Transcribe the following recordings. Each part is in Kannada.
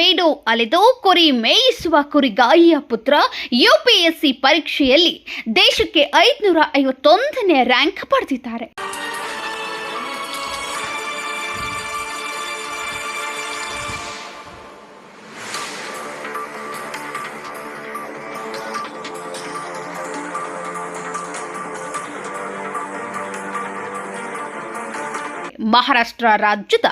ಮೇಡು ಅಲೆದು ಕುರಿ ಮೇಯಿಸುವ ಕುರಿಗಾಯಿಯ ಪುತ್ರ ಯುಪಿಎಸ್ಸಿ ಪರೀಕ್ಷೆಯಲ್ಲಿ ದೇಶಕ್ಕೆ ಐದುನೂರ ಐವತ್ತೊಂದನೇ ರ್ಯಾಂಕ್ ಪಡೆದಿದ್ದಾರೆ. ಮಹಾರಾಷ್ಟ್ರ ರಾಜ್ಯದ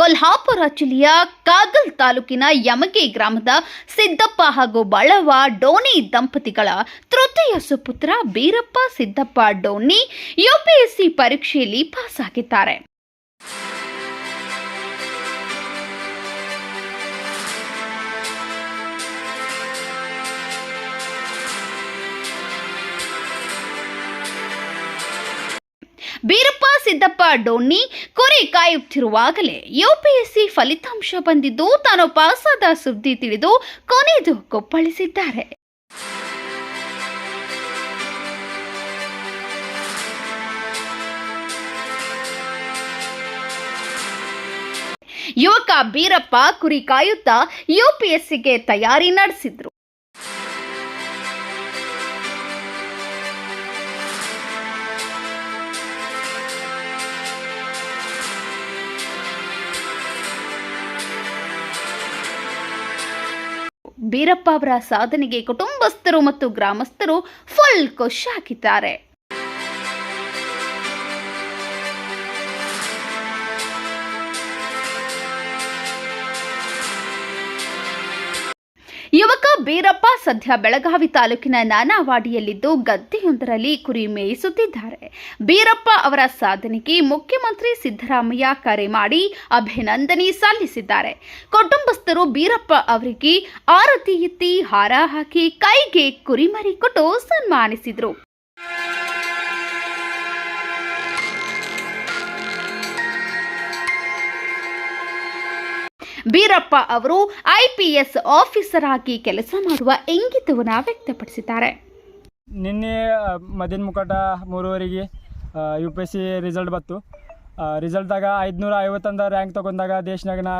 ಕೊಲ್ಹಾಪುರ ಜಿಲ್ಲೆಯ ಕಾಗಲ್ ತಾಲೂಕಿನ ಯಮಗಿ ಗ್ರಾಮದ ಸಿದ್ದಪ್ಪ ಹಾಗೂ ಬಳವ ಡೋನಿ ದಂಪತಿಗಳ ತೃತೀಯ ಸುಪುತ್ರ ಬೀರಪ್ಪ ಸಿದ್ದಪ್ಪ ಡೋನಿ ಯುಪಿಎಸ್ಸಿ ಪರೀಕ್ಷೆಯಲ್ಲಿ ಪಾಸ್ ಆಗಿದ್ದಾರೆ. ಬೀರಪ್ಪ ಸಿದ್ದಪ್ಪ ಡೋನಿ ಕೊರೆ ಕಾಯುತ್ತಿರುವಾಗಲೇ ಯುಪಿಎಸ್ಸಿ ಫಲಿತಾಂಶ ಬಂದಿದ್ದು ತಾನು ಪಾಸಾದ ಸುದ್ದಿ ತಿಳಿದು ಕೊನೆದು ಕೊಪ್ಪಳಿಸಿದ್ದಾರೆ. ಯುವಕ ಬೀರಪ್ಪ ಕುರಿ ಕಾಯುತ್ತಾ ಯುಪಿಎಸ್ಸಿಗೆ ತಯಾರಿ ನಡೆಸಿದ್ರು. ಬೀರಪ್ಪ ಅವರ ಸಾಧನೆಗೆ ಕುಟುಂಬಸ್ಥರು ಮತ್ತು ಗ್ರಾಮಸ್ಥರು ಫುಲ್ ಖುಷ್ ಹಾಕಿದ್ದಾರೆ. ಯುವಕ ಬೀರಪ್ಪ ಸದ್ಯ ಬೆಳಗಾವಿ ತಾಲೂಕಿನ ನಾನಾವಾಡಿಯಲ್ಲಿದ್ದು ಗದ್ದೆಯೊಂದರಲ್ಲಿ ಕುರಿ ಮೇಯಿಸುತ್ತಿದ್ದಾರೆ. ಬೀರಪ್ಪ ಅವರ ಸಾಧನೆಗೆ ಮುಖ್ಯಮಂತ್ರಿ ಸಿದ್ದರಾಮಯ್ಯ ಕರೆ ಮಾಡಿ ಅಭಿನಂದನೆ ಸಲ್ಲಿಸಿದ್ದಾರೆ. ಕುಟುಂಬಸ್ಥರು ಬೀರಪ್ಪ ಅವರಿಗೆ ಆರತಿ ಎತ್ತಿ ಹಾರ ಹಾಕಿ ಕೈಗೆ ಕುರಿಮರಿ ಕೊಟ್ಟು ಸನ್ಮಾನಿಸಿದರು. ಬೀರಪ್ಪ ಅವರು ಐಪಿಎಸ್ ಆಫೀಸರ್ ಆಗಿ ಕೆಲಸ ಮಾಡುವ ಇಂಗಿತವನ್ನು ವ್ಯಕ್ತಪಡಿಸಿದ್ದಾರೆ. ನಿನ್ನೆ ಮದಿನ ಮುಖಟ ಮೂರುವರೆಗೆ U P S C result ಬಂತು. ರಿಸಲ್ಟ್ದಾಗ ಐದುನೂರ ಐವತ್ತೊಂದು ರ್ಯಾಂಕ್ ತೊಗೊಂಡಾಗ ದೇಶನಾಗ ನಾ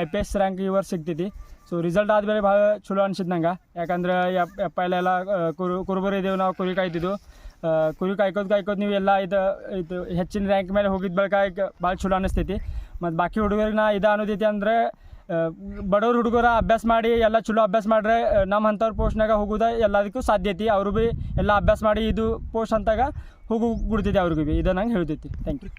ಐ ಪಿ ಎಸ್ ರ್ಯಾಂಕ್ ಸಿಗ್ತೈತಿ ಸೊ ರಿಸಲ್ಟ್ ಆದಮೇಲೆ ಭಾಳ ಚಲೋ ಅನ್ಸಿದ್ ನಂಗೆ. ಯಾಕಂದ್ರೆ ಯಪ್ಪ ಎಲ್ಲ ಕುರು ಕುರುಬರು ಇದ್ದೇವೆ ನಾವು ಕುರಿ ಕಾಯ್ತಿದ್ದು ಕುರಿ ಕಾಯ್ಕೋದ್ ಕಾಯ್ಕೋದು ನೀವು ಎಲ್ಲ ಇದು ಇದು ಹೆಚ್ಚಿನ ರ್ಯಾಂಕ್ ಮೇಲೆ ಹೋಗಿದ್ದ ಬಳಿಕ ಈಗ ಭಾಳ ಚಲೋ ಅನ್ನಿಸ್ತೈತಿ ಮತ್ತು ಬಾಕಿ ಹುಡುಗರಿಗೆ ನಾ ಇದು ಅನ್ನೋದೈತಿ ಅಂದರೆ ಬಡವ್ರ ಹುಡುಗರ ಅಭ್ಯಾಸ ಮಾಡಿ ಎಲ್ಲ ಚಲೋ ಅಭ್ಯಾಸ ಮಾಡ್ರೆ ನಮ್ಮ ಅಂಥವ್ರ ಪೋಸ್ಟ್ನಾಗ ಹೋಗೋದ ಎಲ್ಲದಕ್ಕೂ ಸಾಧ್ಯ ಐತಿ. ಅವರು ಭೀ ಎಲ್ಲ ಅಭ್ಯಾಸ ಮಾಡಿ ಇದು ಪೋಸ್ಟ್ ಅಂತಾಗ ಹೋಗು ಬಿಡ್ತೈತಿ ಅವ್ರಿಗೂ ಭೀ ಇದು ನಂಗೆ ಹೇಳ್ತೈತಿ. Thank you